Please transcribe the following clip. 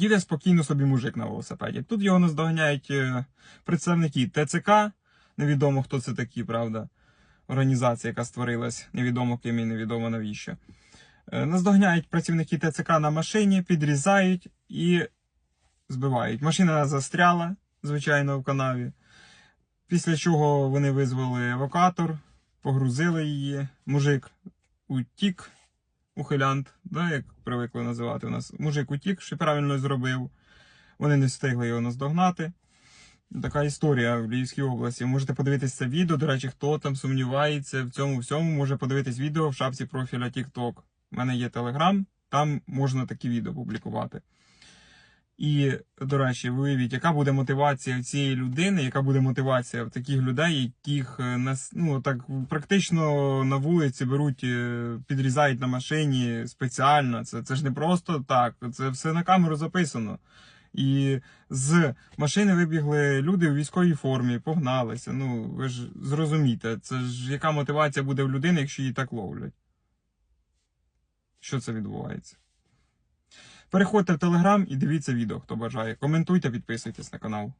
Їде спокійно собі мужик на велосипеді. Тут його наздоганяють е, представники ТЦК, невідомо хто це такі, правда. Організація, яка створилась, невідомо ким і невідомо навіщо. Е, Наздоганяють працівники ТЦК на машині, підрізають і збивають. Машина застряла, звичайно, в канаві. Після чого вони визвали евакуатор, погрузили її. Мужик утік, ухилянт, да, як привикли називати у нас. Мужик утік, що правильно зробив. Вони не встигли його наздогнати. Така історія в Львівській області. Можете подивитися це відео. До речі, хто там сумнівається в цьому всьому, може подивитись відео в шапці профіля TikTok. У мене є Telegram, там можна такі відео публікувати. І, до речі, виявіть, яка буде мотивація цієї людини, яка буде мотивація в таких людей, яких е, нас ну так практично на вулиці беруть, е, підрізають на машині спеціально. Це, це ж не просто так, це все на камеру записано. І з машини вибігли люди у військовій формі, погналися. Ну, ви ж зрозумієте, це ж яка мотивація буде в людини, якщо її так ловлять? Що це відбувається? Переходьте в Телеграм і дивіться відео, хто бажає. Коментуйте, підписуйтесь на канал.